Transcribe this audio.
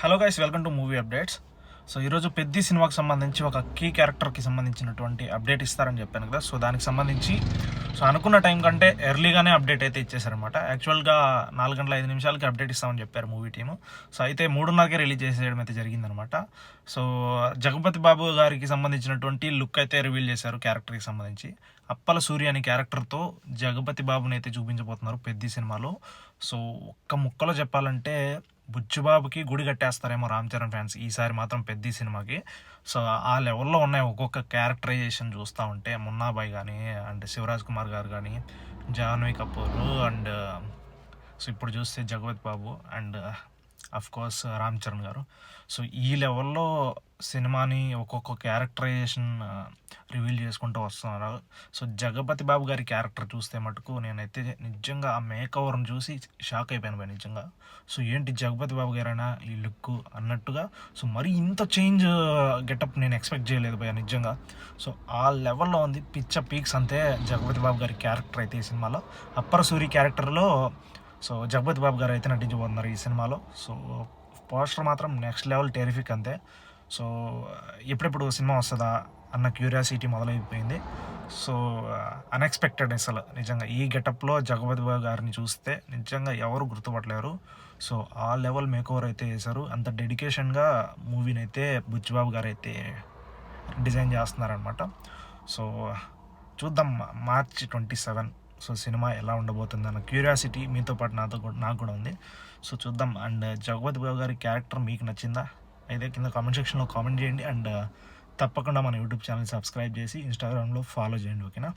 Hello guys welcome to movie updates so ఈరోజు పెద్ద సినిమాకి సంబంధించి ఒక కీ క్యారెక్టర్కి సంబంధించినటువంటి అప్డేట్ ఇస్తారని చెప్పాను కదా. సో దానికి సంబంధించి సో అనుకున్న టైం కంటే ఎర్లీగానే అప్డేట్ అయితే ఇచ్చేసారనమాట యాక్చువల్గా నాలుగు గంటల ఐదు నిమిషాలకి అప్డేట్ ఇస్తామని చెప్పారు మూవీ టీము సో అయితే మూడున్నరకే రిలీజ్ చేసేయడం అయితే జరిగిందనమాట సో జగపతి బాబు గారికి సంబంధించినటువంటి లుక్ అయితే రివీల్ చేశారు క్యారెక్టర్కి సంబంధించి. అప్పల సూర్య అనే క్యారెక్టర్తో జగపతి బాబుని అయితే చూపించబోతున్నారు పెద్ద సినిమాలో. సో ఒక్క ముక్కలో చెప్పాలంటే బుచ్చుబాబుకి గుడి కట్టేస్తారేమో రామ్ చరణ్ ఫ్యాన్స్ ఈసారి మాత్రం పెద్ద సినిమాకి. సో ఆ లెవెల్లో ఉన్నాయి ఒక్కొక్క క్యారెక్టరైజేషన్ చూస్తూ ఉంటే. మున్నాబాయ్ కానీ అండ్ శివరాజ్ కుమార్ గారు కానీ జాహ్నవి కపూర్ అండ్ సో ఇప్పుడు చూస్తే Jagapathi Babu and course Ram Charan garu. So ఈ లెవెల్లో సినిమాని ఒక్కొక్క క్యారెక్టరైజేషన్ uh, రివీల్ చేసుకుంటూ వస్తున్నారు. సో జగపతి బాబు గారి క్యారెక్టర్ చూస్తే మటుకు నేనైతే నిజంగా ఆ మేకవర్ని చూసి షాక్ అయిపోయాను భయ నిజంగా. సో ఏంటి జగపతి బాబు గారైనా ఈ లుక్ అన్నట్టుగా? సో మరి ఇంత చేంజ్ uh, గెటప్ నేను ఎక్స్పెక్ట్ చేయలేదు భయ నిజంగా. సో ఆ లెవెల్లో ఉంది. పిచ్చ పీక్స్ అంతే జగపతి బాబు గారి క్యారెక్టర్ అయితే ఈ సినిమాలో. అప్పర సూరి క్యారెక్టర్లో సో జగపతి బాబు గారు అయితే నటించబోతున్నారు ఈ సినిమాలో. సో పోస్టర్ మాత్రం నెక్స్ట్ లెవెల్ టెరిఫిక్ అంతే. సో ఎప్పుడెప్పుడు సినిమా వస్తుందా అన్న క్యూరియాసిటీ మొదలైపోయింది. సో అన్ఎక్స్పెక్టెడ్ అసలు. నిజంగా ఈ గెటప్లో జగపతి బాబు గారిని చూస్తే నిజంగా ఎవరు గుర్తుపట్టలేరు. సో ఆ లెవెల్ మేక్ ఓవర్ అయితే చేశారు. అంత డెడికేషన్గా మూవీని అయితే బుచ్చిబాబు గారు అయితే డిజైన్ చేస్తున్నారనమాట సో చూద్దాం March twenty seven. So cinema ఎలా ఉండబోతుంది అన్న క్యూరియాసిటీ మీతో పాటు నాతో కూడా నాకు కూడా ఉంది. సో చూద్దాం. అండ్ జగపతి బాబు గారి క్యారెక్టర్ మీకు నచ్చిందా? అయితే కింద కామెంట్ సెక్షన్లో కామెంట్ చేయండి. అండ్ తప్పకుండా మన యూట్యూబ్ ఛానల్ సబ్స్క్రైబ్ చేసి ఇన్స్టాగ్రామ్లో ఫాలో చేయండి ఓకేనా?